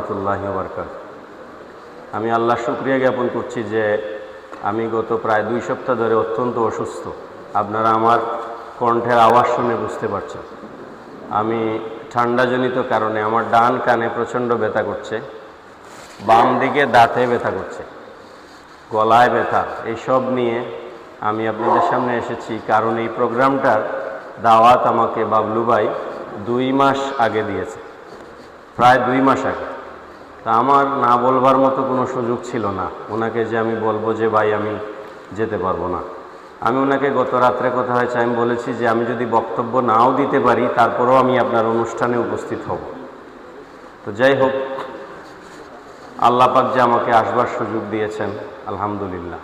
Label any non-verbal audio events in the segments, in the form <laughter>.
রহমতুল্লাহ বরকাত আমি আল্লাহ শুক্রিয়া জ্ঞাপন করছি যে আমি গত প্রায় দুই সপ্তাহ ধরে অত্যন্ত অসুস্থ। আপনারা আমার কণ্ঠের আওয়াজ শুনে বুঝতে পারছেন। আমি ঠান্ডাজনিত কারণে আমার ডান কানে প্রচণ্ড ব্যথা করছে, বাম দিকে দাঁতে ব্যথা করছে, গলায় ব্যথা এইসব নিয়ে আমি আপনাদের সামনে এসেছি। কারণ এই প্রোগ্রামটার দাওয়াত আমাকে বাবলু ভাই দুই মাস আগে দিয়েছে। প্রায় দুই মাস আগে। তা আমার না বলবার মতো কোনো সুযোগ ছিল না। ওনাকে যে আমি বলব যে, ভাই, আমি যেতে পারব না। আমি ওনাকে গত রাত্রে কথা হয়েছে, আমি বলেছি যে, আমি যদি বক্তব্য নাও দিতে পারি, তারপরেও আমি আপনার অনুষ্ঠানে উপস্থিত হব। তো যাই হোক, আল্লাহ পাক যে আমাকে আসবার সুযোগ দিয়েছেন, আলহামদুলিল্লাহ।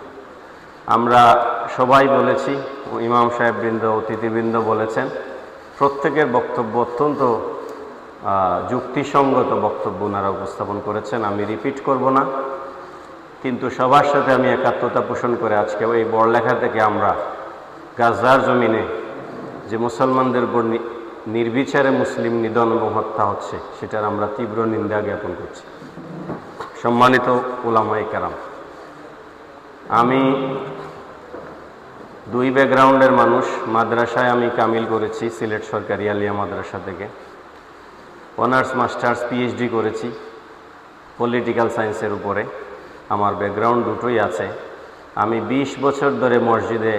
আমরা সবাই বলেছি, ইমাম সাহেববৃন্দ, অতিথিবৃন্দ বলেছেন, প্রত্যেকের বক্তব্য অত্যন্ত যুক্তিসঙ্গত বক্তব্য ওনারা উপস্থাপন করেছেন। আমি রিপিট করব না। কিন্তু সবার সাথে আমি একাত্মতা পোষণ করে আজকে এই বড়লেখা থেকে আমরা গাজার জমিনে যে মুসলমানদের উপর নির্বিচারে মুসলিম নিধন এবং হত্যা হচ্ছে, সেটার আমরা তীব্র নিন্দা জ্ঞাপন করছি। সম্মানিত ওলামাই কারাম, আমি দুই ব্যাকগ্রাউন্ডের মানুষ। মাদ্রাসায় আমি কামিল করেছি, সিলেট সরকারি আলিয়া মাদ্রাসা থেকে। অনার্স, মাস্টার্স পিএইচডি করেছি। পলিটিক্যাল সায়েন্সের উপরে। আমার ব্যাকগ্রাউন্ড দুটোই আছে। আমি ২০ বছর ধরে মসজিদে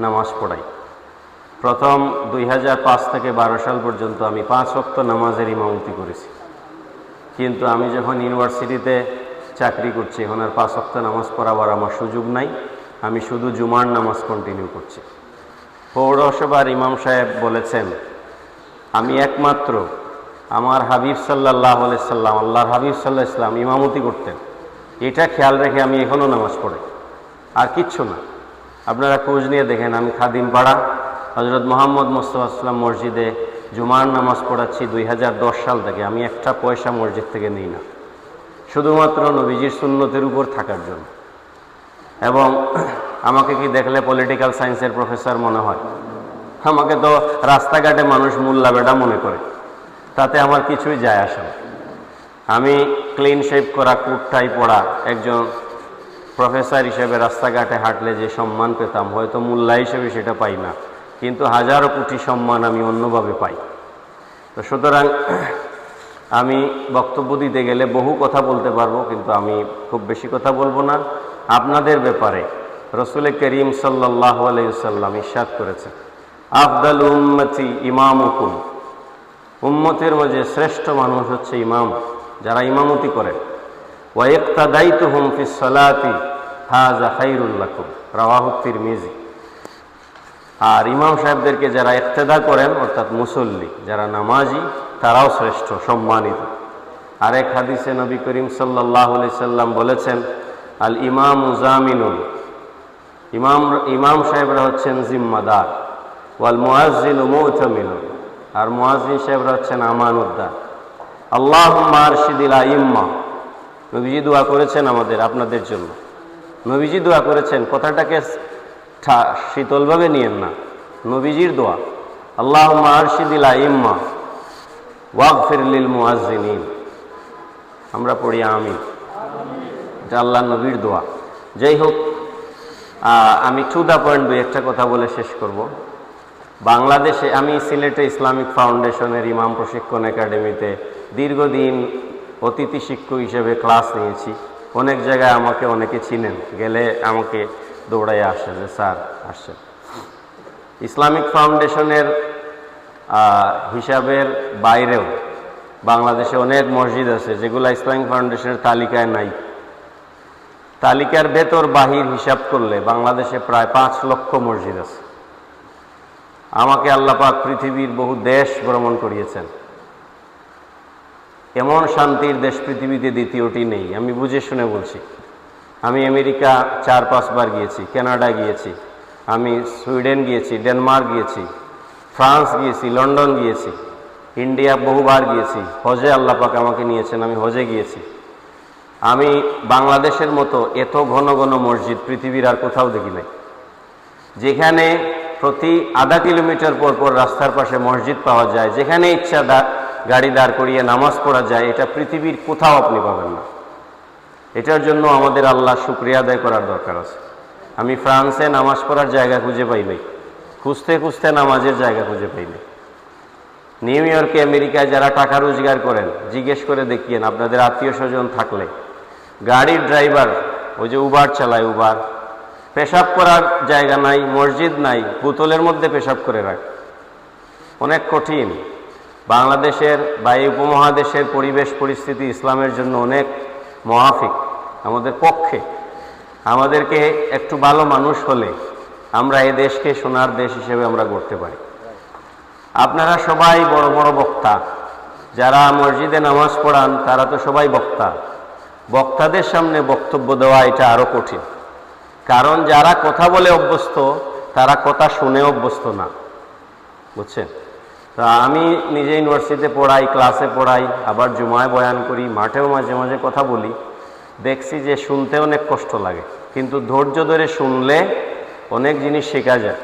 নামাজ পড়াই। প্রথম দুই হাজার পাঁচ থেকে বারো সাল পর্যন্ত আমি পাঁচ ওয়াক্ত নামাজের ইমামতি করেছি। কিন্তু আমি যখন ইউনিভার্সিটিতে চাকরি করছি, এখন আর পাঁচ ওয়াক্ত নামাজ পড়াবার আমার সুযোগ নাই। আমি শুধু জুমার নামাজ কন্টিনিউ করছি। পৌরসভার ইমাম সাহেব বলেছেন, আমি একমাত্র আমার হাবিব সাল্লাহ সাল্লাম, আল্লাহর হাবিব সাল্লাহ ইসলাম ইমামতি করতেন। এটা খেয়াল রেখে আমি এখনও নামাজ পড়ি। আর কিচ্ছু না। আপনারা খোঁজ নিয়ে দেখেন, আমি খাদিম পাড়া হজরত মোহাম্মদ মোস্তফা ইসলাম মসজিদে জুমার নামাজ পড়াচ্ছি দুই হাজার দশ সাল থেকে। আমি একটা পয়সা মসজিদ থেকে নিই না। শুধুমাত্র নবীজির সুন্নতের উপর থাকার জন্য। এবং আমাকে কি দেখলে পলিটিক্যাল সায়েন্সের প্রফেসর মনে হয়? আমাকে তো রাস্তাঘাটে মানুষ মোল্লা বেটা মনে করে। তাতে আমার কিছুই যায় আসে না। আমি ক্লিন শেপ করা কুটটাই পড়া একজন প্রফেসর হিসেবে রাস্তাঘাটে হাঁটলে যে সম্মান পেতাম, হয়তো মোল্লা হিসেবে সেটা পাই না, কিন্তু হাজারো কোটি সম্মান আমি অন্যভাবে পাই। তো সুতরাং আমি বক্তব্য দিতে গেলে বহু কথা বলতে পারব, কিন্তু আমি খুব বেশি কথা বলব না। আপনাদের ব্যাপারে রসুল করিম সাল্লাহ আলাইসাল্লাম ইস্বাদ করেছেন, আফদাল উম্মতি ইমাম হুকুম উম্মতের মাঝে শ্রেষ্ঠ মানুষ হচ্ছে ইমাম, যারা ইমামতি করেন ওয়েক্তাদায়িত হুম ফি সলাতি, হাজা খাইরুল্লাকুম রাওয়াহু মিজি আর ইমাম সাহেবদেরকে যারা ইক্তেদা করেন, অর্থাৎ মুসল্লি, যারা নামাজি, তারাও শ্রেষ্ঠ, সম্মানিত। আরেক হাদিসে নবী করিম সাল্লাহ সাল্লাম বলেছেন, আল ইমাম উজামিনুল ইমাম ইমাম সাহেবরা হচ্ছেন জিম্মাদার। ওয়াল মুয়াজ্জিন মৌতমিনুল আর মুয়াজ্জিন সাহেবরা হচ্ছেন আমানুদ্দার আল্লাহ মারশিদিলা ইম্মা নবীজি দোয়া করেছেন আমাদের, আপনাদের জন্য। নবীজি দোয়া করেছেন, কথাটাকে শীতলভাবে নিয়েন না। নবীজির দোয়া আল্লাহ মারশিদিলা ইম্মা ওয়াক ফিরলিল মুয়াজ্জিনিন। আমরা পড়ি আমি এটা আল্লাহ নবীর দোয়া। যাই হোক আমি টু দ্য পয়েন্ট দুই একটা কথা বলে শেষ করব। বাংলাদেশে আমি সিলেটে ইসলামিক ফাউন্ডেশনের ইমাম প্রশিক্ষণ একাডেমিতে দীর্ঘদিন অতিথি শিক্ষক হিসেবে ক্লাস নিয়েছি। অনেক জায়গায় আমাকে অনেকে চিনেন। গেলে আমাকে দৌড়াই আসে যে, স্যার, আসছেন। ইসলামিক ফাউন্ডেশনের হিসাবের বাইরেও বাংলাদেশে অনেক মসজিদ আছে যেগুলো ইসলামিক ফাউন্ডেশনের তালিকায় নাই। তালিকার ভেতর বাহির হিসাব করলে বাংলাদেশে প্রায় পাঁচ লক্ষ মসজিদ আছে। আমাকে আল্লাপাক পৃথিবীর বহু দেশ ভ্রমণ করিয়েছেন। এমন শান্তির দেশ পৃথিবীতে দ্বিতীয়টি নেই, আমি বুঝে শুনে বলছি। আমি আমেরিকা চার পাঁচবার গিয়েছি, কানাডা গিয়েছি, আমি সুইডেন গিয়েছি, ডেনমার্ক গিয়েছি, ফ্রান্স গিয়েছি, লন্ডন গিয়েছি, ইন্ডিয়া বহুবার গিয়েছি, হজে আল্লাপাক আমাকে নিয়েছেন, আমি হজে গিয়েছি। আমি বাংলাদেশের মতো এত ঘন ঘন মসজিদ পৃথিবীর আর কোথাও দেখি নাই। যেখানে প্রতি আধা কিলোমিটার পর পর রাস্তার পাশে মসজিদ পাওয়া যায়, যেখানে ইচ্ছা গাড়ি দাঁড় করিয়ে নামাজ পড়া যায়, এটা পৃথিবীর কোথাও আপনি পাবেন না। এটার জন্য আমাদের আল্লাহ শুক্রিয়া আদায় করার দরকার আছে। আমি ফ্রান্সে নামাজ পড়ার জায়গা খুঁজে পাই নাই। খুঁজতে খুঁজতে নামাজের জায়গা খুঁজে পাই নাই। নিউ ইয়র্কে, আমেরিকায় যারা টাকা রোজগার করেন, জিজ্ঞেস করে দেখিয়েন, আপনাদের আত্মীয় স্বজন থাকলে। গাড়ির ড্রাইভার, ওই যে উবার চালায় উবার পেশাব করার জায়গা নাই, মসজিদ নাই বোতলের মধ্যে পেশাব করে রাখ। অনেক কঠিন। বাংলাদেশের বা এই উপমহাদেশের পরিবেশ পরিস্থিতি ইসলামের জন্য অনেক মহাফিক, আমাদের পক্ষে। আমাদেরকে একটু ভালো মানুষ হলে আমরা এই দেশকে সোনার দেশ হিসেবে আমরা গড়তে পারি। আপনারা সবাই বড় বড় বক্তা। যারা মসজিদে নামাজ পড়ান, তারা তো সবাই বক্তা। বক্তাদের সামনে বক্তব্য দেওয়া এটা আরও কঠিন। কারণ যারা কথা বলে অভ্যস্ত তারা কথা শুনে অভ্যস্ত না। বুঝছেন? তা আমি নিজে ইউনিভার্সিটিতে পড়াই ক্লাসে পড়াই আবার জুমায় বয়ান করি মাঠেও মাঝে মাঝে কথা বলি। দেখছি যে শুনতে অনেক কষ্ট লাগে। কিন্তু ধৈর্য ধরে শুনলে অনেক জিনিস শেখা যায়।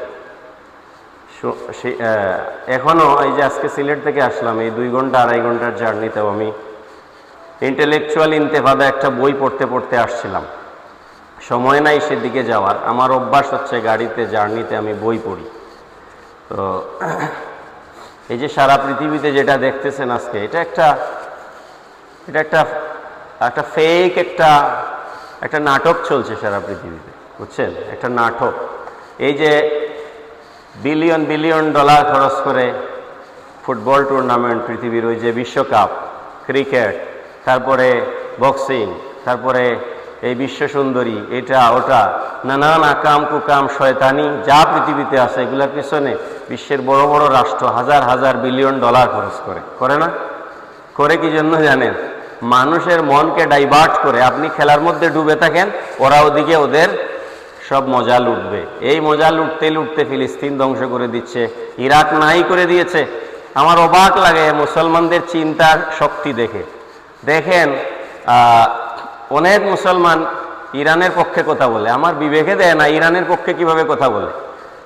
শু- সে- আহ, এখনও এই যে আজকে সিলেট থেকে আসলাম এই দুই ঘণ্টা আড়াই ঘণ্টার জার্নিতেও আমি ইন্টেলেকচুয়াল ইন্তেফাদা একটা বই পড়তে পড়তে আসছিলাম। সময় নাই সেদিকে যাওয়ার। আমার অভ্যাস হচ্ছে গাড়িতে, জার্নিতে আমি বই পড়ি। তো <clears throat> এই যে সারা পৃথিবীতে যেটা দেখতেছেন আজকে, এটা একটা এটা একটা একটা ফেক একটা একটা নাটক চলছে সারা পৃথিবীতে, বুঝছেন? একটা নাটক। এই যে বিলিয়ন বিলিয়ন ডলার খরচ করে ফুটবল টুর্নামেন্ট পৃথিবীর ওই যে বিশ্বকাপ ক্রিকেট তারপরে বক্সিং তারপরে এই বিশ্ব সুন্দরী, এটা, ওটা, নানান আকাম কুকাম শয়তানি, যা পৃথিবীতে আছে, এগুলোর পিছনে বিশ্বের বড় বড় রাষ্ট্র হাজার হাজার বিলিয়ন ডলার খরচ করে। করে না? করে কি জন্য জানেন? মানুষের মনকে ডাইভার্ট করে, আপনি খেলার মধ্যে ডুবে থাকেন, ওরা ওদিকে ওদের সব মজা লুটবে। এই মজা লুটতে লুটতে ফিলিস্তিন ধ্বংস করে দিচ্ছে, ইরাক নাই করে দিয়েছে। আমার অবাক লাগে মুসলমানদের চিন্তার শক্তি দেখে। দেখেন অনেক মুসলমান ইরানের পক্ষে কথা বলে। আমার বিবেকে দেয় না ইরানের পক্ষে কীভাবে কথা বলে।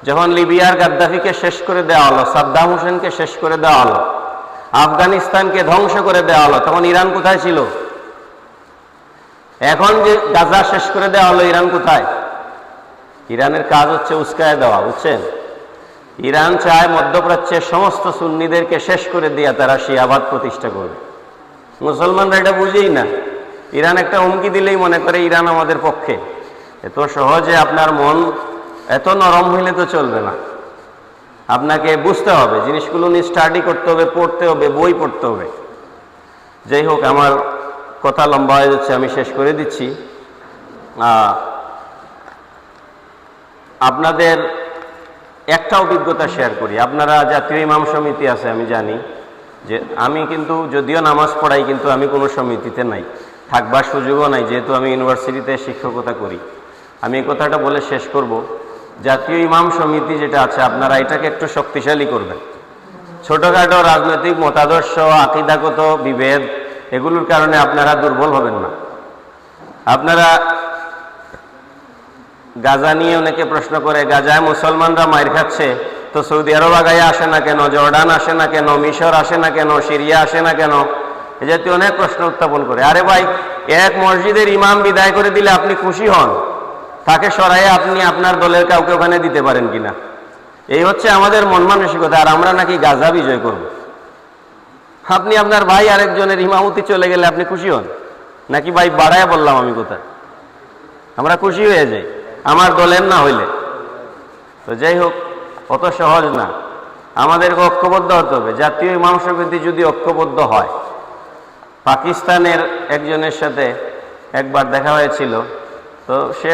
যখন লিবিয়ার গাদ্দাফিকে শেষ করে দেওয়া হলো, সাদ্দাম হোসেনকে শেষ করে দেওয়া হলো, আফগানিস্তানকে ধ্বংস করে দেওয়া হলো, তখন ইরান কোথায় ছিল? এখন যে গাজা শেষ করে দেওয়া হলো, ইরান কোথায়? ইরানের কাজ হচ্ছে উস্কায় দেওয়া, বুঝছেন? ইরান চায় মধ্যপ্রাচ্যের সমস্ত সুন্নিদেরকে শেষ করে দিয়ে তারা শিয়াবাদ প্রতিষ্ঠা করবে। মুসলমানরা এটা বুঝেই না। ইরান একটা হুমকি দিলেই মনে করে ইরান আমাদের পক্ষে। এত সহজে আপনার মন এত নরম হইলে তো চলবে না। আপনাকে বুঝতে হবে, জিনিসগুলো নিয়ে স্টাডি করতে হবে, পড়তে হবে, বই পড়তে হবে। যাই হোক, আমার কথা লম্বা হয়ে যাচ্ছে, আমি শেষ করে দিচ্ছি। আপনাদের একটা অভিজ্ঞতা শেয়ার করি। আপনারা জাতীয় ইমাম সমিতি আছে, আমি জানি যে আমি কিন্তু যদিও নামাজ পড়াই, কিন্তু আমি কোনো সমিতিতে নাই। থাকবার সুযোগও নাই, যেহেতু আমি ইউনিভার্সিটিতে শিক্ষকতা করি। আমি এই কথাটা বলে শেষ করব, জাতীয় ইমাম সমিতি যেটা আছে, আপনারা এটাকে একটু শক্তিশালী করবেন। ছোটোখাটো রাজনৈতিক মতাদর্শ, আকিদাগত বিভেদ, এগুলোর কারণে আপনারা দুর্বল হবেন না। আপনারা গাজা নিয়ে অনেকে প্রশ্ন করে, গাজায় মুসলমানরা মায়ের খাচ্ছে, তো সৌদি আরব আগায় আসে না কেন? জর্ডান আসে না কেন? মিশর আসে না কেন? সিরিয়া আসে না কেন? এ জাতীয় অনেক প্রশ্ন উত্থাপন করে। আরে ভাই, এক মসজিদের ইমাম বিদায় করে দিলে আপনি খুশি হন? তাকে সরাইয়ে আপনি আপনার দলের কাউকে ওখানে দিতে পারেন কিনা? এই হচ্ছে আমাদের মন মানসিকতা, আর আমরা নাকি গাজা বিজয় করব। আপনি আপনার ভাই আরেকজনের ইমামতি চলে গেলে আপনি খুশি হন? নাকি ভাই বাড়ায় বললাম আমি কোথায়? আমরা খুশি হয়ে যাই, আমার দলের না হইলে। তো যাই হোক, অত সহজ না। আমাদেরকে ঐক্যবদ্ধ হতে হবে। জাতীয় ইমাম সমিতি যদি ঐক্যবদ্ধ হয় পাকিস্তানের একজনের সাথে একবার দেখা হয়েছিল। তো সে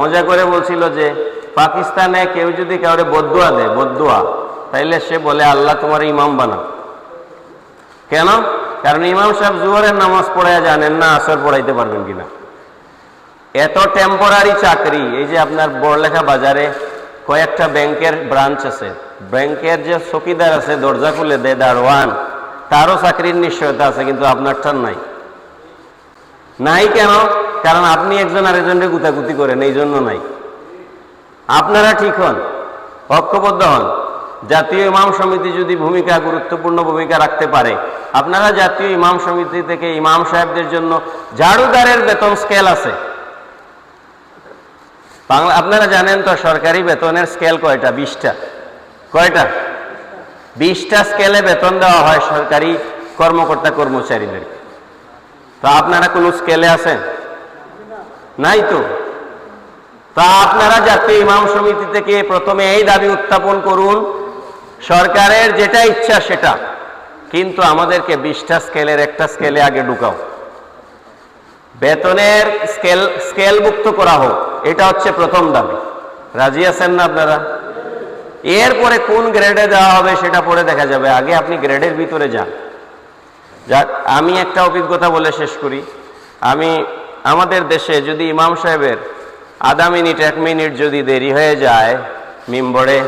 মজা করে বলছিল যে, পাকিস্তানে কেউ যদি কাউরে বদুয়া দেয়, বদুয়া, তাইলে সে বলে, আল্লাহ তোমার ইমাম বানাও। কেন? কারণ ইমাম সাহেব জুয়ারের নামাজ পড়াইয়া জানেন না, আসর পড়াইতে পারবেন কিনা। এত টেম্পোরারি চাকরি, এই যে আপনার বড়লেখা বাজারে কয়েকটা ব্যাংকের ব্রাঞ্চ আছে। ব্যাংকের যে চকিদার আছে, দরজা খুলে দেয়, দারোয়ান। তারও চাকরির নিশ্চয়তা আছে, কিন্তু আপনারটার নাই। নাই কেন? কারণ আপনি একজন আরেকজনকে গুতাগুতি করেন, এই জন্য নাই। আপনারা ঠিক হন, ঐক্যবদ্ধ হন। জাতীয় ইমাম সমিতি যদি ভূমিকা, গুরুত্বপূর্ণ ভূমিকা রাখতে পারে, আপনারা জাতীয় ইমাম সমিতি থেকে ইমাম সাহেবদের জন্য ঝাড়ুদারের বেতন স্কেল আছে। বাংলা আপনারা জানেন তো, সরকারি বেতনের স্কেল কয়টা? বিশটা। কয়টা? বিশটা স্কেলে বেতন দেওয়া হয় সরকারি কর্মকর্তা কর্মচারীদেরকে তো আপনারা কোনো স্কেলে আছেন? নাই তো? তা আপনারা জাতীয় ইমাম সমিতি থেকে প্রথমে এই দাবি উত্থাপন করুন, সরকারের যেটা ইচ্ছা সেটা, কিন্তু আমাদেরকে বিশটা স্কেলের একটা স্কেলে আগে ঢুকাও। বেতনের স্কেল স্কেলভুক্ত করা হোক, এটা হচ্ছে প্রথম দাবি। রাজি আছেন না আপনারা? এরপরে কোন গ্রেডে দেওয়া হবে সেটা পরে দেখা যাবে। আগে আপনি গ্রেডের ভিতরে যান। যাক আমি একটা অভিজ্ঞতা বলে শেষ করি। আমি, আমাদের দেশে যদি ইমাম সাহেবের আধা মিনিট, এক মিনিট যদি দেরি হয়ে যায় মিম্বরে,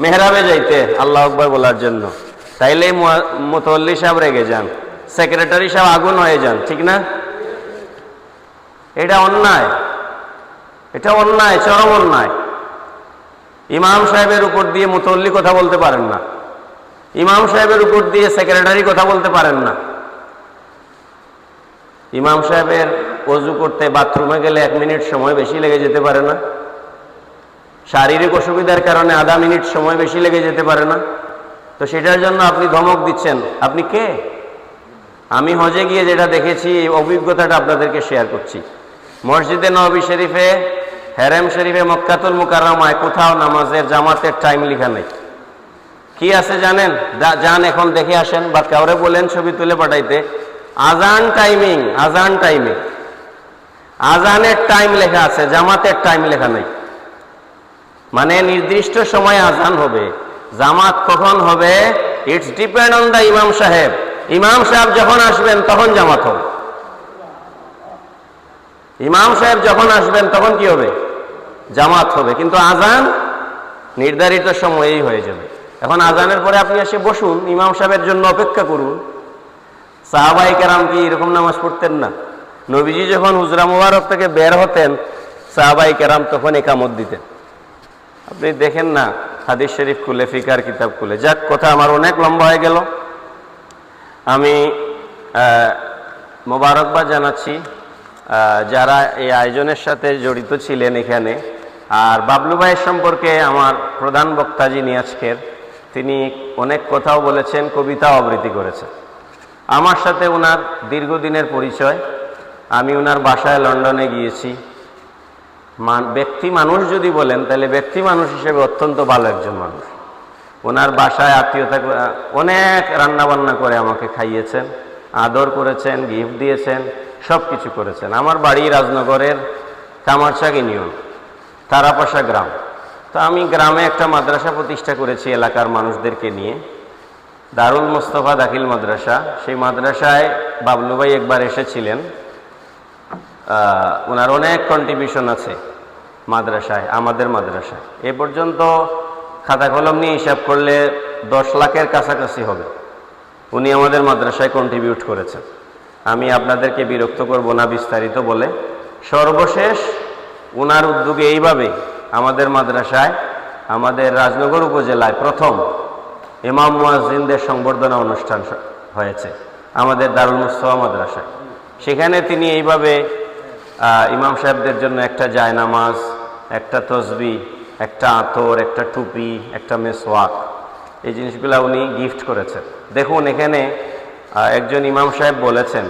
মেহরাবে যাইতে, আল্লাহ আকবর বলার জন্য, তাইলে মুতল্লি সাহেব রেগে যান। সেক্রেটারি সাহেব আগুন হয়ে যান, ঠিক না? এটা অন্যায়। এটা অন্যায়, চরম অন্যায়। ইমাম সাহেবের উপর দিয়ে মুতল্লি কথা বলতে পারেন না। ইমাম সাহেবের উপর দিয়ে সেক্রেটারি কথা বলতে পারেন না। ইমাম সাহেবের অজু করতে বাথরুমে গেলে এক মিনিট সময় বেশি লেগে যেতে পারে না। শারীরিক অসুবিধার কারণে আধা মিনিট সময় বেশি লেগে যেতে পারে না। তো সেটার জন্য আপনি ধমক দিচ্ছেন। আপনি কে? আমি হজে গিয়ে যেটা দেখেছি, অভিজ্ঞতাটা আপনাদেরকে শেয়ার করছি। মসজিদে নবী শরীফে হেরেম শরীফে মক্কাতুল মুকাররমায় কোথাও নামাজের জামাতের টাইম লেখা নেই। কি আছে জানেন? যান এখন দেখে আসেন বা কাউরে বলেন ছবি তুলে পাঠাইতে। আজান টাইমিং আজান টাইমিং আজানের টাইম লেখা আছে, জামাতের টাইম লেখা নেই। মানে নির্দিষ্ট সময়ে আজান হবে। জামাত কখন হবে? ইটস ডিপেন্ড অন দ্য ইমাম সাহেব। ইমাম সাহেব যখন আসবেন, তখন জামাত হবে। ইমাম সাহেব যখন আসবেন, তখন কি হবে? জামাত হবে। কিন্তু আজান নির্ধারিত সময়েই হয়ে যাবে। এখন আজানের পরে আপনি এসে বসুন, ইমাম সাহেবের জন্য অপেক্ষা করুন। সাহাবাই কেরাম কি এরকম নামাজ পড়তেন না? নবীজি যখন হুজরা মুবারক থেকে বের হতেন, সাহাবাই কেরাম তখন একামত দিতেন। আপনি দেখেন না, হাদিস শরীফ খুলে, ফিকার কিতাব খুলে। যাক, কথা আমার অনেক লম্বা হয়ে গেল। আমি মোবারকবাদ জানাচ্ছি। যারা এই আয়োজনের সাথে জড়িত ছিলেন এখানে আর বাবলু ভাইয়ের সম্পর্কে আমার প্রধান বক্তা যিনি আজকের, তিনি অনেক কথাও বলেছেন, কবিতাও আবৃত্তি করেছেন। আমার সাথে ওনার দীর্ঘদিনের পরিচয়। আমি ওনার বাসায় লন্ডনে গিয়েছি। মান- ব্যক্তি মানুষ যদি বলেন, তাহলে ব্যক্তি মানুষ হিসেবে অত্যন্ত ভালো একজন মানুষ। ওনার বাসায় আত্মীয়তা অনেক রান্না বান্না করে আমাকে খাইয়েছেন, আদর করেছেন, গিফট দিয়েছেন সব কিছু করেছেন। আমার বাড়ি রাজনগরের কামারচাক ইউনিয়ন। তারাপাশা গ্রাম। তো আমি গ্রামে একটা মাদ্রাসা প্রতিষ্ঠা করেছি এলাকার মানুষদেরকে নিয়ে। দারুল মোস্তফা দাখিল মাদ্রাসা। সেই মাদ্রাসায় বাবলু ভাই একবার এসেছিলেন। ওনার অনেক কন্ট্রিবিউশন আছে মাদ্রাসায়, আমাদের মাদ্রাসায়। এ পর্যন্ত খাতা কলম নিয়ে হিসাব করলে দশ লাখের কাছাকাছি হবে। উনি আমাদের মাদ্রাসায় কন্ট্রিবিউট করেছেন। আমি আপনাদেরকে বিরক্ত করব না বিস্তারিত বলে। সর্বশেষ উনার উদ্যোগে এইভাবে আমাদের মাদ্রাসায়, আমাদের রাজনগর উপজেলায় প্রথম ইমাম মুয়াজ্জিনদের সংবর্ধনা অনুষ্ঠান হয়েছে আমাদের দারুল মুস্তফা মাদ্রাসায়। সেখানে তিনি এইভাবে ইমাম সাহেবদের জন্য একটা জায়নামাজ, একটা তসবি, একটা আতর, একটা টুপি, একটা মেসওয়াক, এই জিনিসগুলো উনি গিফট করেছেন। দেখুন এখানে একজন ইমাম সাহেব বলেছেন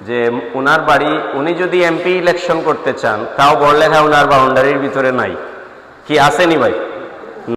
যে উনার বাড়ি, উনি যদি এমপি ইলেকশন করতে চান, তাও বড়লেখা উনার বাউন্ডারির ভিতরে নাই। কি আসেনি ভাই?